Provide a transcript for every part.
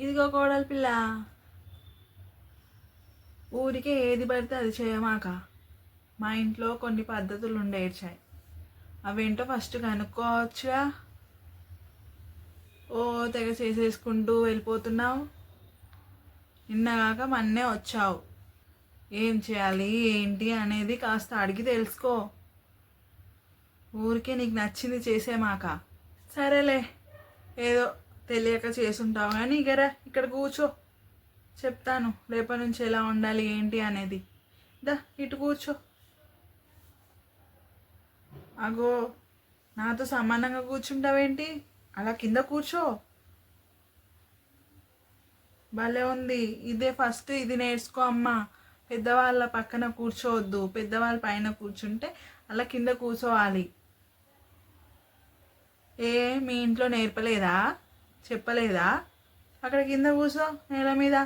ఇదిగో కోడల పిల్ల. ఊరికే ఏది పడితే అది చేయమాక. మా ఇంట్లో కొన్ని పద్ధతులు ఉండేడ్చాయి అవేంటో ఫస్ట్ కనుక్కోవచ్చుగా. ఓ తెగ చేసేసుకుంటూ వెళ్ళిపోతున్నావు. నిన్నగాక మొన్నే వచ్చావు. ఏం చేయాలి ఏంటి అనేది కాస్త అడిగి తెలుసుకో. ఊరికే నీకు నచ్చింది చేసేమాక. సరేలే ఏదో తెలియక చేసుంటావు కానీ ఇకరా ఇక్కడ కూర్చో. చెప్తాను రేపటి నుంచి ఎలా ఉండాలి ఏంటి అనేది. దా ఇటు కూర్చో. అగో నాతో సమానంగా కూర్చుంటావేంటి? అలా కింద కూర్చో. భలే ఉంది ఇదే ఫస్ట్ ఇది నేర్చుకో అమ్మా. పెద్దవాళ్ళ పక్కన కూర్చోవద్దు పెద్దవాళ్ళ పైన కూర్చుంటే అలా కింద కూర్చోవాలి. ఏ మీ ఇంట్లో నేర్పలేదా? చెప్పలేదా? అక్కడ కింద కూర్చో నేల మీద.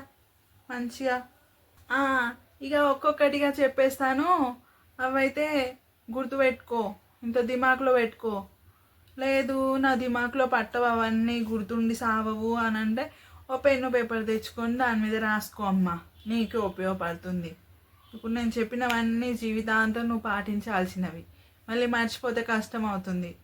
మంచిగా. ఇక ఒక్కొక్కటిగా చెప్పేస్తాను. అవైతే గుర్తుపెట్టుకో ఇంత దిమాకులో పెట్టుకో. లేదు నా దిమాకులో పట్టవు అవన్నీ గుర్తుండి సావవు అని అంటే ఓ పెన్ను పేపర్ తెచ్చుకొని దాని మీద రాసుకో అమ్మా. నీకు ఉపయోగపడుతుంది. ఇప్పుడు నేను చెప్పినవన్నీ జీవితాంతం నువ్వు పాటించాల్సినవి. మళ్ళీ మర్చిపోతే కష్టం అవుతుంది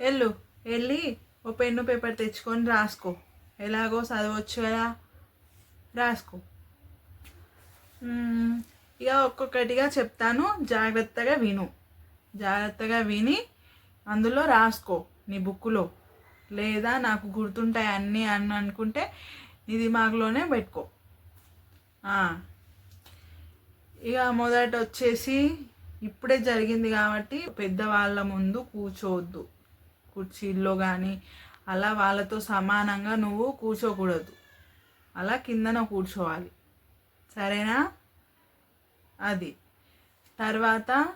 వెళ్ళు వెళ్ళి ఓ పెన్ను పేపర్ తెచ్చుకొని రాసుకో. ఎలాగో చదవచ్చు కదా? రాసుకో. ఇక ఒక్కొక్కటిగా చెప్తాను. జాగ్రత్తగా విను. జాగ్రత్తగా విని అందులో రాసుకో నీ బుక్కులో. లేదా నాకు గుర్తుంటాయి అన్నీ అని అనుకుంటే నీ దిమాగ్లోనే పెట్టుకో. ఇక మొదట వచ్చేసి ఇప్పుడే జరిగింది కాబట్టి పెద్దవాళ్ళ ముందు కూర్చోవద్దు. కుర్చీల్లో కానీ అలా వాళ్ళతో సమానంగా నువ్వు కూర్చోకూడదు. అలా కిందన కూర్చోవాలి. సరేనా? అది. తర్వాత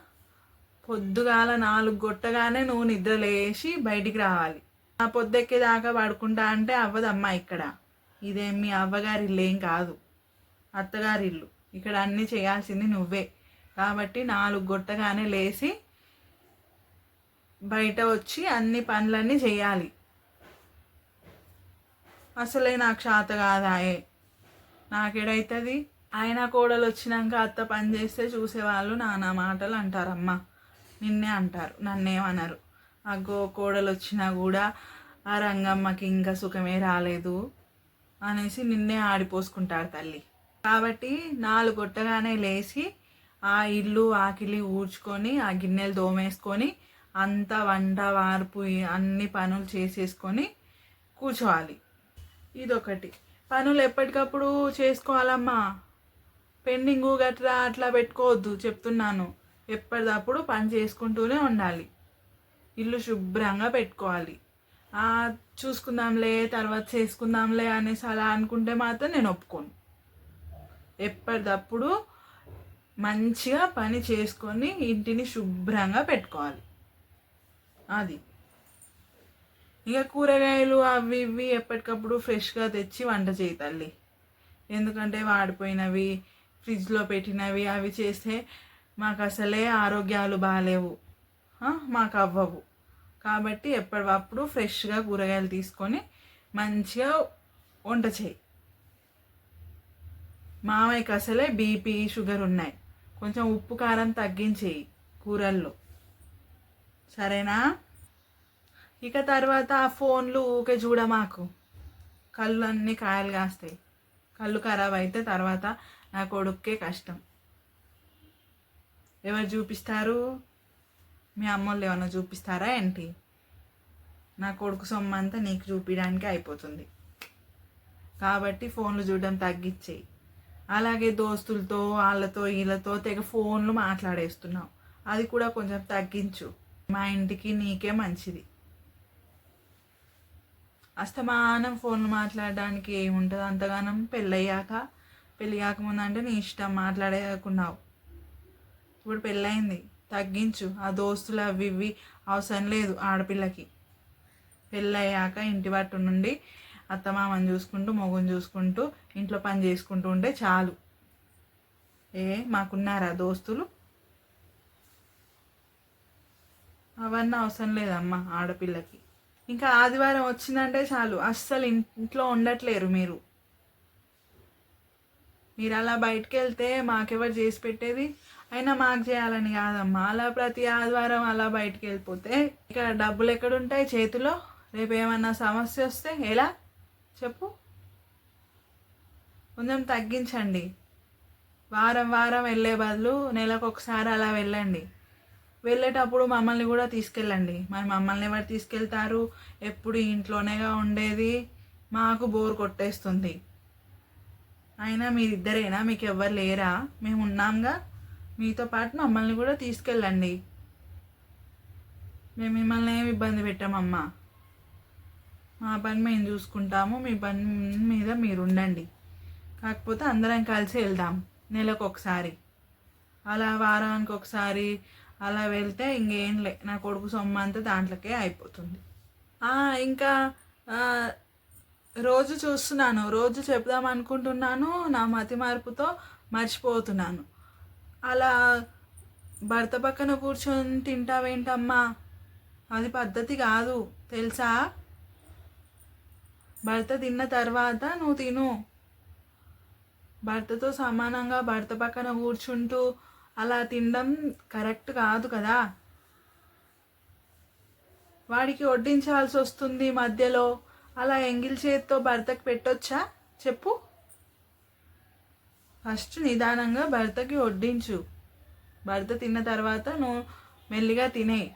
పొద్దుగాల నాలుగు కొట్టగానే నువ్వు నిద్రలేసి బయటికి రావాలి. ఆ పొద్దెక్కేదాకా పడుకుంటా అంటే అవ్వదమ్మా ఇక్కడ. ఇదేం మీ అవ్వగారి ఇల్లు ఏం కాదు. అత్తగారి ఇల్లు ఇక్కడ అన్నీ చేయాల్సింది నువ్వే. కాబట్టి నాలుగు గొట్టగానే లేచి బయట వచ్చి అన్ని పనులన్నీ చేయాలి. అసలే నాకు శాత కాదాయే. నాకేడైతుంది? ఆయన కోడలు వచ్చినాక అత్త పని చేస్తే చూసేవాళ్ళు నానా మాటలు అంటారమ్మా నిన్నే అంటారు నన్నేమనరు. అగ్గో కోడలు వచ్చినా కూడా ఆ రంగమ్మకి ఇంకా సుఖమే రాలేదు. అనేసి నిన్నే ఆడిపోసుకుంటారు తల్లి. కాబట్టి నాలుగు కొట్టగానే లేచి ఆ ఇల్లు ఆకిలి ఊడ్చుకొని ఆ గిన్నెలు దోమేసుకొని అంతా వంట వార్పు అన్ని పనులు చేసేసుకొని కూర్చోవాలి. ఇదొకటి. పనులు ఎప్పటికప్పుడు చేసుకోవాలమ్మా. పెండింగ్ గట్రా అట్లా పెట్టుకోవద్దు చెప్తున్నాను. ఎప్పటికప్పుడు పని చేసుకుంటూనే ఉండాలి. ఇల్లు శుభ్రంగా పెట్టుకోవాలి. చూసుకుందాంలే తర్వాత చేసుకుందాంలే అనేసి అలా అనుకుంటే మాత్రం నేను ఒప్పుకోను. ఎప్పటికప్పుడు మంచిగా పని చేసుకొని ఇంటిని శుభ్రంగా పెట్టుకోవాలి. అది. ఇక కూరగాయలు అవి ఇవి ఎప్పటికప్పుడు ఫ్రెష్గా తెచ్చి వంట చేయి తల్లి. ఎందుకంటే వాడిపోయినవి ఫ్రిడ్జ్లో పెట్టినవి అవి చేస్తే మాకు అసలే ఆరోగ్యాలు బాగాలేవు మాకు అవ్వవు. కాబట్టి ఎప్పటికప్పుడు ఫ్రెష్గా కూరగాయలు తీసుకొని మంచిగా వంట చేయి. మామయ్యకి అసలే బీపీ షుగర్ ఉన్నాయి. కొంచెం ఉప్పు కారం తగ్గించేయి కూరల్లో. సరేనా? ఇక తర్వాత ఆ ఫోన్లు ఊకే చూడమాకు కళ్ళు అన్నీ కాయలు కాస్తాయి. కళ్ళు ఖరాబ్ అయితే తర్వాత నా కొడుక్కే కష్టం. ఎవరు చూపిస్తారు? మీ అమ్మోళ్ళు ఏమైనా చూపిస్తారా ఏంటి? నా కొడుకు సొమ్ము అంతా నీకు చూపించడానికి అయిపోతుంది. కాబట్టి ఫోన్లు చూడడం తగ్గించేయి అలాగే దోస్తులతో వాళ్ళతో వీళ్ళతో తెగ ఫోన్లు మాట్లాడేస్తున్నావు. అది కూడా కొంచెం తగ్గించు. మా ఇంటికి నీకే మంచిది. అస్తమానం ఫోన్లు మాట్లాడడానికి ఏముంటుంది? అంతగానం పెళ్ళయ్యాక పెళ్ళి కాకముందు అంటే నీ ఇష్టం మాట్లాడేకున్నావు ఇప్పుడు పెళ్ళయింది. తగ్గించు. ఆ దోస్తులు అవి ఇవి అవసరం లేదు ఆడపిల్లకి. పెళ్ళయ్యాక ఇంటి పట్టు నుండి అత్తమామని చూసుకుంటూ మొగుని చూసుకుంటూ ఇంట్లో పని చేసుకుంటూ ఉంటే చాలు. ఏ మాకున్నారా దోస్తులు? అవన్నీ అవసరం లేదమ్మా ఆడపిల్లకి. ఇంకా ఆదివారం వచ్చిందంటే చాలు. అస్సలు ఇంట్లో ఉండట్లేరు మీరు. మీరు అలా బయటకు వెళ్తే మాకెవరు చేసి పెట్టేది? అయినా మాకు చేయాలని కాదమ్మా. అలా ప్రతి ఆదివారం అలా బయటికి వెళ్ళిపోతే ఇక్కడ డబ్బులు ఎక్కడుంటాయి చేతిలో? రేపు ఏమన్నా సమస్య వస్తే ఎలా? చెప్పు. కొంచెం తగ్గించండి. వారం వారం వెళ్ళే బదులు నెలకు ఒకసారి అలా వెళ్ళండి. వెళ్ళేటప్పుడు మమ్మల్ని కూడా తీసుకెళ్ళండి. మరి మమ్మల్ని ఎవరు తీసుకెళ్తారు? ఎప్పుడు ఇంట్లోనేగా ఉండేది? మాకు బోర్ కొట్టేస్తుంది. అయినా మీరిద్దరేనా? మీకు ఎవ్వరు లేరా? మేము ఉన్నాంగా? మీతో పాటు మమ్మల్ని కూడా తీసుకెళ్ళండి. మేము మిమ్మల్ని ఏమి ఇబ్బంది పెట్టామమ్మా. మా పని మేము చూసుకుంటాము మీ పని మీద మీరు ఉండండి. కాకపోతే అందరం కలిసి వెళ్దాం నెలకు ఒకసారి. అలా వారానికి ఒకసారి అలా వెళ్తే ఇంకేం లే నా కొడుకు సొమ్ము అంతా దాంట్లోకే అయిపోతుంది. ఇంకా రోజు చూస్తున్నాను రోజు చెప్దాం అనుకుంటున్నాను నా మతి మార్పుతో మర్చిపోతున్నాను. అలా భర్త పక్కన కూర్చొని తింటావేంటమ్మా? అది పద్ధతి కాదు తెలుసా? భర్త తిన్న తర్వాత నువ్వు తిను. భర్తతో సమానంగా భర్త పక్కన కూర్చుంటూ అలా తినడం కరెక్ట్ కాదు కదా? వాడికి వడ్డించాల్సి వస్తుంది మధ్యలో. అలా ఎంగిల్ చేతితో భర్తకి పెట్టొచ్చా? చెప్పు. ఫస్ట్ నిదానంగా భర్తకి వడ్డించు. భర్త తిన్న తర్వాత నువ్వు మెల్లిగా తినే.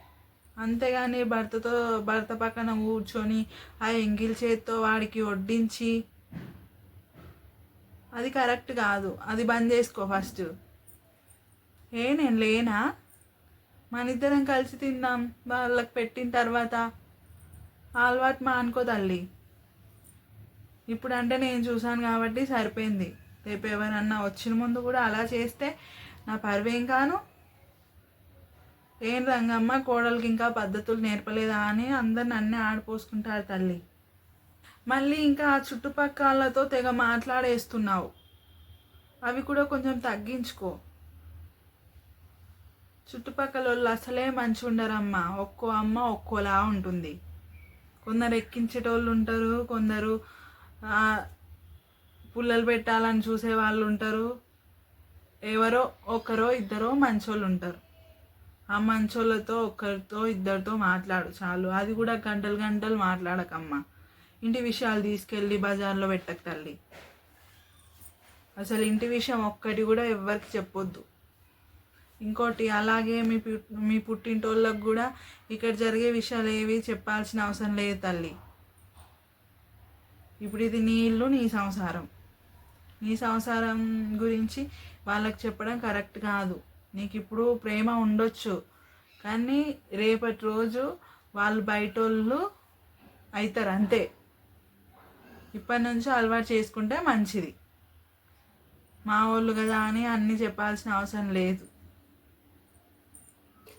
అంతేగాని భర్తతో భర్త పక్కన కూర్చొని ఆ ఎంగిల్ చేతితో వాడికి వడ్డించి. అది కరెక్ట్ కాదు. అది బంద్ చేసుకో ఫస్ట్. ఏ నేను లేనా? మన ఇద్దరం కలిసి తిందాం. వాళ్ళకి పెట్టిన తర్వాత అలవాటు మా అనుకో తల్లి. ఇప్పుడు అంటే నేను చూశాను కాబట్టి సరిపోయింది. రేపు ఎవరన్నా వచ్చిన ముందు కూడా అలా చేస్తే నా పరువేం కాను. ఏం రంగమ్మ కోడలికి ఇంకా పద్ధతులు నేర్పలేదా అని అందరు నన్నే ఆడిపోసుకుంటారు తల్లి. మళ్ళీ ఇంకా ఆ చుట్టుపక్కలతో తెగ మాట్లాడేస్తున్నావు. అవి కూడా కొంచెం తగ్గించుకో. చుట్టుపక్కల వాళ్ళు అసలే మంచి ఉండరమ్మా ఒక్కో అమ్మ ఒక్కోలా ఉంటుంది. కొందరు ఎక్కించేటోళ్ళు ఉంటారు కొందరు పుల్లలు పెట్టాలని చూసే వాళ్ళు ఉంటారు. ఎవరో ఒకరో ఇద్దరో మంచోళ్ళు ఉంటారు. ఆ మంచోళ్ళతో ఒకరితో ఇద్దరితో మాట్లాడు చాలు. అది కూడా గంటలు గంటలు మాట్లాడకమ్మా. ఇంటి విషయాలు తీసుకెళ్ళి బజార్లో పెట్టక తల్లి. అసలు ఇంటి విషయం ఒక్కటి కూడా ఎవ్వరికి చెప్పొద్దు. ఇంకోటి అలాగే మీ మీ పుట్టింటోళ్ళకు కూడా ఇక్కడ జరిగే విషయాలు ఏవి చెప్పాల్సిన అవసరం లేదు తల్లి. ఇప్పుడు ఇది నీ ఇల్లు నీ సంసారం. నీ సంసారం గురించి వాళ్ళకి చెప్పడం కరెక్ట్ కాదు. నీకు ఇప్పుడు ప్రేమ ఉండొచ్చు. కానీ రేపటి రోజు వాళ్ళు బయటోళ్ళు అవుతారు అంతే. ఇప్పటి నుంచి అలవాటు చేసుకుంటే మంచిది. మా వాళ్ళు కదా అని అన్నీ చెప్పాల్సిన అవసరం లేదు.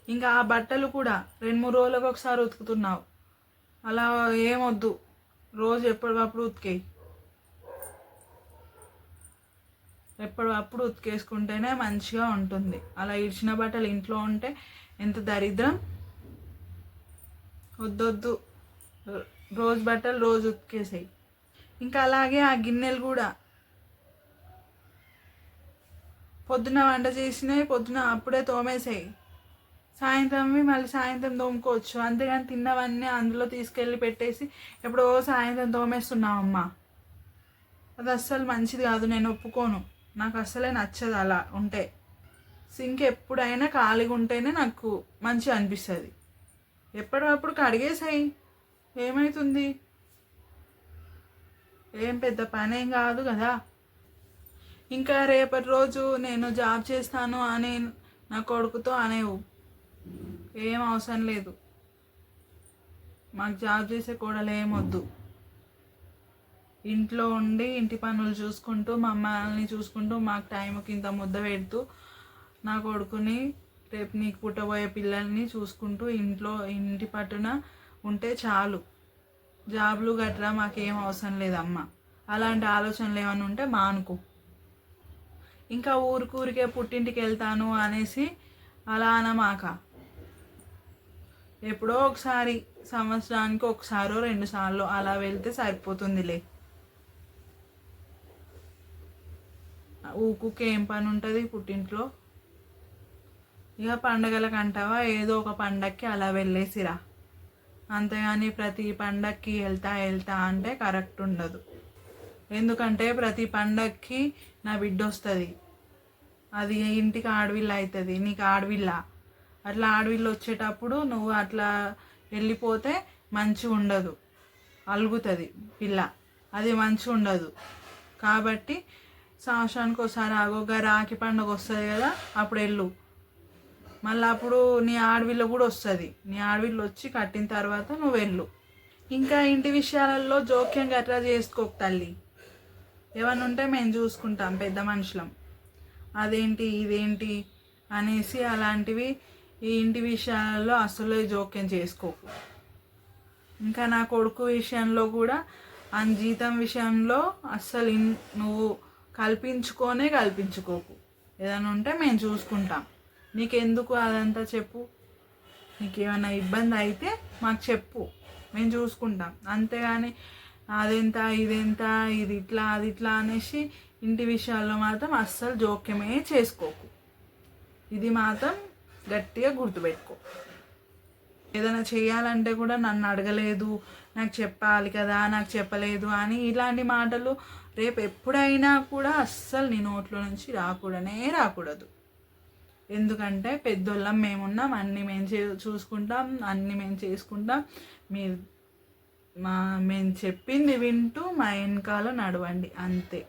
ఇంకా ఆ బట్టలు కూడా రెండు మూడు రోజులకు ఒకసారి ఉతుకుతున్నావు. అలా ఏమొద్దు. రోజు ఎప్పటికప్పుడు ఉతికేయి. ఎప్పుడు అప్పుడు ఉతికేసుకుంటేనే మంచిగా ఉంటుంది. అలా ఇడిచిన బట్టలు ఇంట్లో ఉంటే ఎంత దరిద్రం. వద్దొద్దు. రోజు బట్టలు రోజు ఉతికేసాయి. ఇంకా అలాగే ఆ గిన్నెలు కూడా. పొద్దున వంట చేసినవి పొద్దున అప్పుడే తోమేసాయి. సాయంత్రంవి మళ్ళీ సాయంత్రం తోముకోవచ్చు. అంతేగాని తిన్నవన్నీ అందులో తీసుకెళ్ళి పెట్టేసి ఎప్పుడో సాయంత్రం తోమేస్తున్నావమ్మా. అది అస్సలు మంచిది కాదు నేను ఒప్పుకోను. నాకు అసలే నచ్చదు అలా ఉంటే. సింక్ ఎప్పుడైనా ఖాళీగా ఉంటేనే నాకు మంచిగా అనిపిస్తుంది. ఎప్పటికప్పుడు కడిగేసాయి. ఏమవుతుంది ఏం పెద్ద పనేం కాదు కదా. ఇంకా రేపటి రోజు నేను జాబ్ చేస్తాను అని నా కొడుకుతో అనేవు. ఏం అవసరం లేదు. మాకు జాబ్ చేసే కోడలు ఏమొద్దు ఇంట్లో ఉండి ఇంటి పనులు చూసుకుంటూ మమ్మల్ని చూసుకుంటూ మాకు టైంకి ఇంత ముద్ద పెడుతూ నా కొడుకుని రేపు నీకు పుట్టబోయే పిల్లల్ని చూసుకుంటూ ఇంట్లో ఇంటి పట్టున ఉంటే చాలు. జాబ్లు గట్రా మాకేం అవసరం లేదమ్మా. అలాంటి ఆలోచనలు ఏమైనా ఉంటే మానుకో. ఇంకా ఊరికూరికే పుట్టింటికి వెళ్తాను అనేసి అలా అనమాక ఎప్పుడో ఒకసారి సంవత్సరానికి ఒకసారో రెండు సార్లు అలా వెళ్తే సరిపోతుందిలే. ఊకుకే ఏం పని ఉంటుంది పుట్టింట్లో. ఇక పండగలకు అంటావా? ఏదో ఒక పండక్కి అలా వెళ్ళేసిరా. అంతేగాని ప్రతి పండక్కి వెళ్తా వెళ్తా అంటే కరెక్ట్ ఉండదు. ఎందుకంటే ప్రతి పండక్కి నా బిడ్డ వస్తుంది. అది ఇంటికి ఆడవిల్ల అవుతుంది నీకు ఆడవిల్ల. అట్లా ఆడవిల్ల వచ్చేటప్పుడు నువ్వు అట్లా వెళ్ళిపోతే మంచిగా ఉండదు. అలుగుతుంది పిల్ల. అది మంచిగా ఉండదు. కాబట్టి సంవత్సరానికి ఒకసారి ఆగోగా రాఖీ పండుగ వస్తుంది కదా అప్పుడు వెళ్ళు. మళ్ళీ అప్పుడు నీ ఆడవిల్ల కూడా వస్తుంది. నీ ఆడవిల్ల వచ్చి కట్టిన తర్వాత నువ్వు వెళ్ళు. ఇంకా ఇంటి విషయాలలో జోక్యం గట్రా చేసుకోకు తల్లి. ఏమన్నా ఉంటే మేము చూసుకుంటాం పెద్ద మనుషులం. అదేంటి ఇదేంటి అనేసి అలాంటివి ఈ ఇంటి విషయాలలో అసలు జోక్యం చేసుకోకు. ఇంకా నా కొడుకు విషయంలో కూడా ఆ జీతం విషయంలో అస్సలు నువ్వు కల్పించుకోనే కల్పించుకోకు. ఏదైనా ఉంటే మేము చూసుకుంటాం. నీకెందుకు అదంతా చెప్పు? నీకేమైనా ఇబ్బంది అయితే మాకు చెప్పు. మేము చూసుకుంటాం. అంతేగాని అదెంత ఇదెంత ఇది ఇట్లా అది ఇట్లా అనేసి ఇంటి విషయాల్లో మాత్రం అస్సలు జోక్యమే చేసుకోకు. ఇది మాత్రం గట్టిగా గుర్తుపెట్టుకో. ఏదైనా చేయాలంటే కూడా నన్ను అడగలేదు నాకు చెప్పాలి కదా నాకు చెప్పలేదు అని ఇలాంటి మాటలు రేపు ఎప్పుడైనా కూడా అస్సలు నీ నోట్లో నుంచి రాకూడనే రాకూడదు. ఎందుకంటే పెద్దోళ్ళం మేమున్నాం అన్నీ మేము చే చూసుకుంటాం అన్నీ మేము చేసుకుంటాం. మీరు మా మేము చెప్పింది వింటూ మా వెనకాల నడవండి అంతే.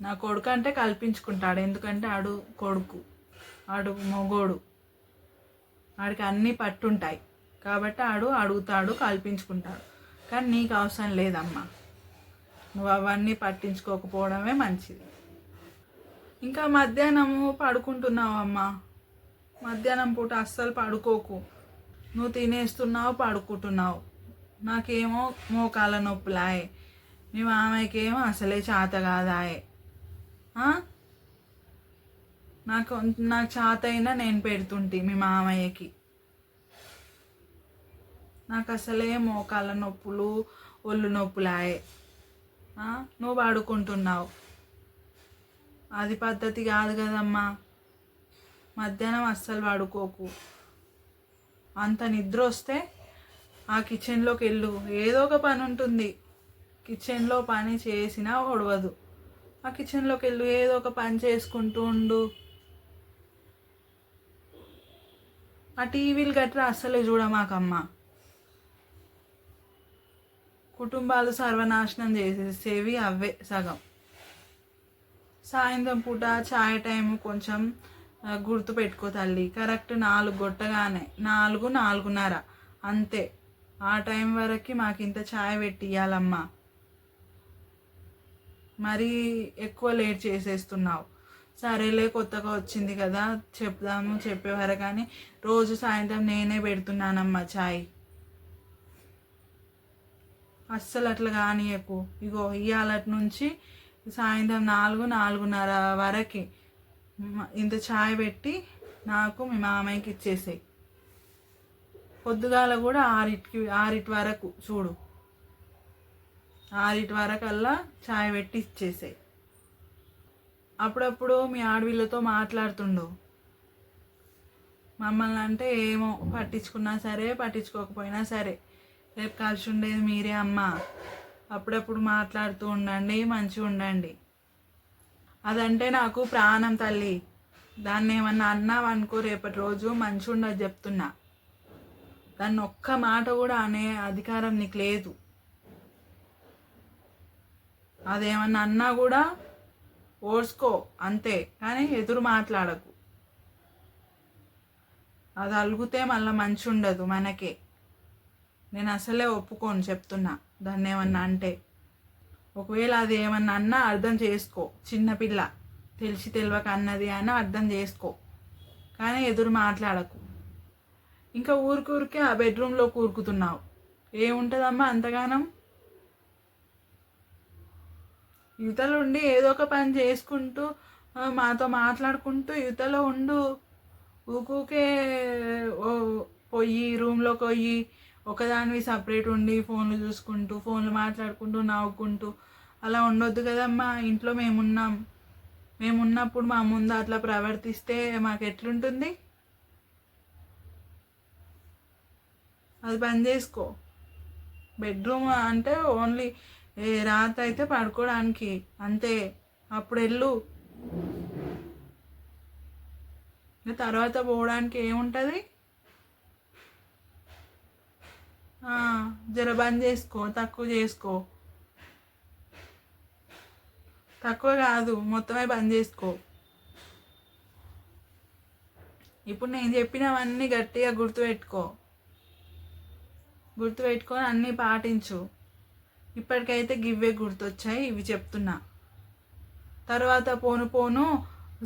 నా కొడుకు అంటే కల్పించుకుంటాడు ఎందుకంటే ఆడు కొడుకు ఆడు మొగోడు. ఆడికి అన్నీ పట్టుంటాయి. కాబట్టి ఆడు అడుగుతాడు కల్పించుకుంటాడు. కానీ నీకు అవసరం లేదమ్మా. నువ్వు అవన్నీ పట్టించుకోకపోవడమే మంచిది. ఇంకా మధ్యాహ్నము పడుకుంటున్నావమ్మా. మధ్యాహ్నం పూట అస్సలు పడుకోకు. నువ్వు తినేస్తున్నావు పడుకుంటున్నావు. నాకేమో మోకాల నొప్పులాయే. మీ మామయ్యకేమో అసలే చేత కాదాయే నాకు నాకు చేత అయినా నేను పెడుతుంటి మీ మామయ్యకి. నాకు అసలే మోకాల నొప్పులు ఒళ్ళు నొప్పులాయే. నువ్వు పడుకుంటున్నావు అది పద్ధతి కాదు కదమ్మా. మధ్యాహ్నం అస్సలు పడుకోకు అంత నిద్ర వస్తే ఆ కిచెన్లోకి వెళ్ళు. ఏదో ఒక పని ఉంటుంది. కిచెన్లో పని చేసినా ఒడవదు ఆ కిచెన్లోకి వెళ్ళు. ఏదో ఒక పని చేసుకుంటూ ఉండు. ఆ టీవీలు గట్రా అస్సలే చూడమాకమ్మా. కుటుంబాలు సర్వనాశనం చేసేసేవి అవే సగం. సాయంత్రం పూట చాయ్ టైం కొంచెం గుర్తు పెట్టుకో తల్లి. కరెక్ట్ నాలుగు గొట్టగానే నాలుగు నాలుగున్నర. అంతే. ఆ టైం వరకు మాకు ఇంత చాయ్ పెట్టియాలమ్మా మరీ ఎక్కువ లేట్ చేసేస్తున్నావు. సరేలే కొత్తగా వచ్చింది కదా చెప్దాము చెప్పేవారు కానీ రోజు సాయంత్రం నేనే పెడుతున్నానమ్మా చాయ్ అస్సలు అట్లా కానీయకు. ఇగో ఇవాళటి నుంచి సాయంత్రం నాలుగు నాలుగున్నర వరకు ఇంత ఛాయ్ పెట్టి నాకు మీ మామయ్యకి ఇచ్చేసాయి. పొద్దుగాల కూడా ఆరిటికి ఆరిటి వరకు చూడు. ఆరిటి వరకల్లా ఛాయ్ పెట్టి ఇచ్చేసాయి. అప్పుడప్పుడు మీ ఆడవిళ్ళతో మాట్లాడుతుండు. మమ్మల్ని అంటే ఏమో పట్టించుకున్నా సరే పట్టించుకోకపోయినా సరే. రేపు కలిసి ఉండేది మీరే అమ్మ. అప్పుడప్పుడు మాట్లాడుతూ ఉండండి మంచిగా ఉండండి. అదంటే నాకు ప్రాణం తల్లి. దాన్ని ఏమన్నా అన్నావు అనుకో రేపటి రోజు మంచిగా ఉండదు చెప్తున్నా. దాన్ని ఒక్క మాట కూడా అనే అధికారం నీకు లేదు. అదేమన్నా అన్నా కూడా ఓడ్చుకో అంతే. కానీ ఎదురు మాట్లాడకు. అది అలుగుతే మళ్ళీ మంచి ఉండదు మనకే. నేను అసలే ఒప్పుకోను చెప్తున్నా. దాన్ని ఏమన్నా అంటే ఒకవేళ అది ఏమన్నా అన్నా అర్థం చేసుకో చిన్నపిల్ల తెలిసి తెలియక అన్నది అని అర్థం చేసుకో. కానీ ఎదురు మాట్లాడకు. ఇంకా ఊరికూరికే ఆ బెడ్రూమ్లో కూరుకుతున్నావు. ఏముంటుందమ్మా అంతగానం? యువతలుండి ఏదో ఒక పని చేసుకుంటూ మాతో మాట్లాడుకుంటూ యువతలో ఉండు. ఊకూకే పోయి రూమ్లోకి పోయి ఒకదానివి సపరేట్ ఉండి ఫోన్లు చూసుకుంటూ ఫోన్లు మాట్లాడుకుంటూ నవ్వుకుంటూ అలా ఉండొద్దు కదమ్మా. ఇంట్లో మేమున్నాం. మేము ఉన్నప్పుడు మా ముందు అట్లా ప్రవర్తిస్తే మాకు ఎట్లుంటుంది? అది పని చేసుకో. బెడ్రూమ్ అంటే ఓన్లీ రాత్రి అయితే పడుకోవడానికి. అంతే. అప్పుడు వెళ్ళు. తర్వాత పోవడానికి ఏముంటుంది ఆ, జర బంద్ చేసుకో తక్కువ చేసుకో. తక్కువ కాదు మొత్తమే బంద్ చేసుకో. ఇప్పుడు నేను చెప్పినవన్నీ గట్టిగా గుర్తుపెట్టుకో. గుర్తుపెట్టుకొని అన్నీ పాటించు. ఇప్పటికైతే గివ్వే గుర్తొచ్చాయి ఇవి చెప్తున్నా. తర్వాత పోను పోను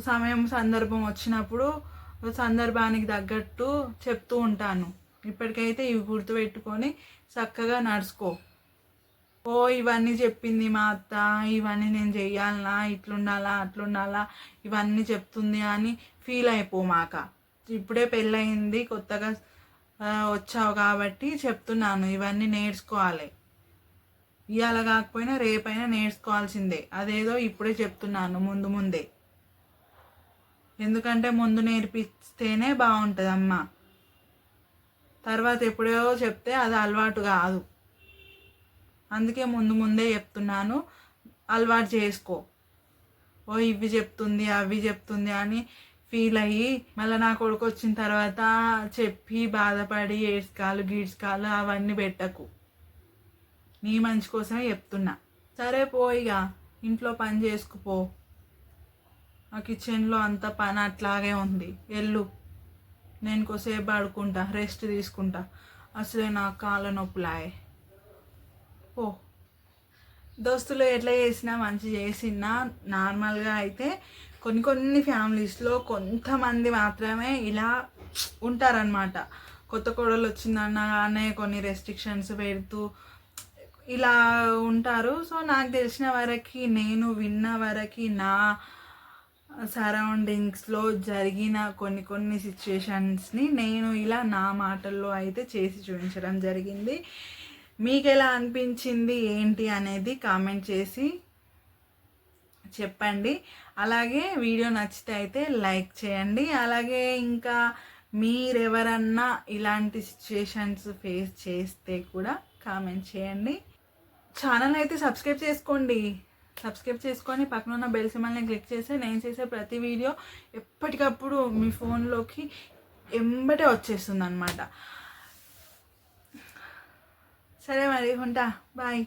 సమయం సందర్భం వచ్చినప్పుడు సందర్భానికి తగ్గట్టు చెప్తూ ఉంటాను. ఇప్పటికైతే ఇవి గుర్తుపెట్టుకొని చక్కగా నడుచుకో. ఓ ఇవన్నీ చెప్పింది మా అత్త ఇవన్నీ నేను చెయ్యాలనా ఇట్లుండాలా అట్లుండాలా ఇవన్నీ చెప్తుంది అని ఫీల్ అయిపోమాక ఇప్పుడే పెళ్ళయింది కొత్తగా వచ్చావు కాబట్టి చెప్తున్నాను ఇవన్నీ నేర్చుకోవాలి. ఇవాళ కాకపోయినా రేపైనా నేర్చుకోవాల్సిందే. అదేదో ఇప్పుడే చెప్తున్నాను ముందు ముందే. ఎందుకంటే ముందు నేర్పిస్తేనే బాగుంటుంది అమ్మ తర్వాత ఎప్పుడో చెప్తే అది అలవాటు కాదు. అందుకే ముందు ముందే చెప్తున్నాను అలవాటు చేసుకో. ఓ ఇవి చెప్తుంది అవి చెప్తుంది అని ఫీల్ అయ్యి మళ్ళీ నా కొడుకు వచ్చిన తర్వాత చెప్పి బాధపడి ఏడ్స్కాలు గీడ్స్కాలు అవన్నీ పెట్టకు. నీ మంచి కోసమే చెప్తున్నా. సరే పోయిగా ఇంట్లో పని చేసుకుపో ఆ కిచెన్లో అంత పని అట్లాగే ఉంది. ఎల్లు నేను కొసేపు ఆడుకుంటా రెస్ట్ తీసుకుంటా. అసలే నాకు కాళ్ళ నొప్పులాయ్. ఓ. దోస్తులు ఎట్లా చేసినా మంచి చేసినా నార్మల్గా అయితే కొన్ని కొన్ని ఫ్యామిలీస్లో కొంతమంది మాత్రమే ఇలా ఉంటారనమాట కొత్త కోడలు వచ్చిందన్నగానే కొన్ని రెస్ట్రిక్షన్స్ పెడుతూ ఇలా ఉంటారు. సో నాకు తెలిసిన వరకు నేను విన్న వరకు నా సరౌండింగ్స్లో జరిగిన కొన్ని కొన్ని సిచ్యుయేషన్స్ని నేను ఇలా నా మాటల్లో అయితే చేసి చూపించడం జరిగింది. మీకు ఎలా అనిపించింది? ఏంటి? అనేది కామెంట్ చేసి చెప్పండి. అలాగే వీడియో నచ్చితే అయితే లైక్ చేయండి. అలాగే ఇంకా మీరెవరన్నా ఇలాంటి సిచ్యుయేషన్స్ ఫేస్ చేస్తే కూడా కామెంట్ చేయండి. ఛానల్ అయితే సబ్స్క్రైబ్ చేసుకోండి. సబ్స్క్రైబ్ చేసుకొని పక్కన ఉన్న బెల్ సిమల్ని క్లిక్ చేస్తే నేను చేసే ప్రతి వీడియో ఎప్పటికప్పుడు మీ ఫోన్లోకి ఎంబటే వచ్చేస్తుంది అనమాట సరే మరి ఉంటా. బాయ్